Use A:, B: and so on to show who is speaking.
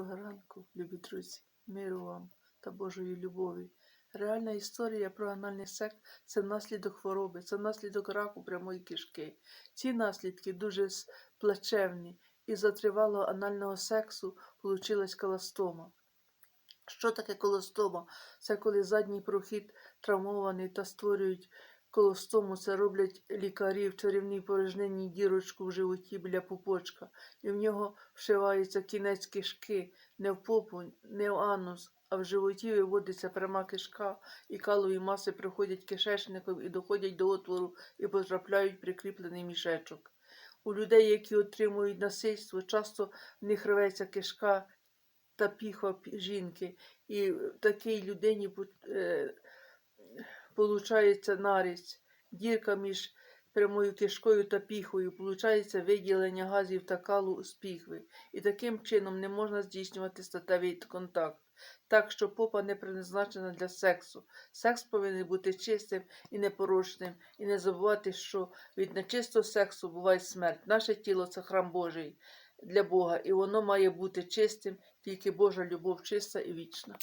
A: Доброго ранку, любі друзі, миру вам та Божої любові. Реальна історія про анальний секс – це наслідок хвороби, це наслідок раку прямої кишки. Ці наслідки дуже плачевні, і за тривалого анального сексу получилась колостома. Що таке колостома? Це коли задній прохід травмований та створюють колостому. Це роблять лікарі в чарівній порожнині дірочку в животі біля пупочка, і в нього вшивається кінець кишки, не в попу, не в анус, а в животі виводиться пряма кишка, і калові маси проходять кишечником і доходять до отвору і потрапляють прикріплений мішечок. У людей, які отримують насильство, часто в них рветься кишка та піхва жінки, і в такій людині е, получається нарість, дірка між прямою кишкою та піхвою, получається виділення газів та калу з піхви. І таким чином не можна здійснювати статевий контакт. Так що попа не призначена для сексу. Секс повинен бути чистим і непорочним, і не забувати, що від нечистого сексу буває смерть. Наше тіло це храм Божий для Бога, і воно має бути чистим, тільки Божа любов чиста і вічна.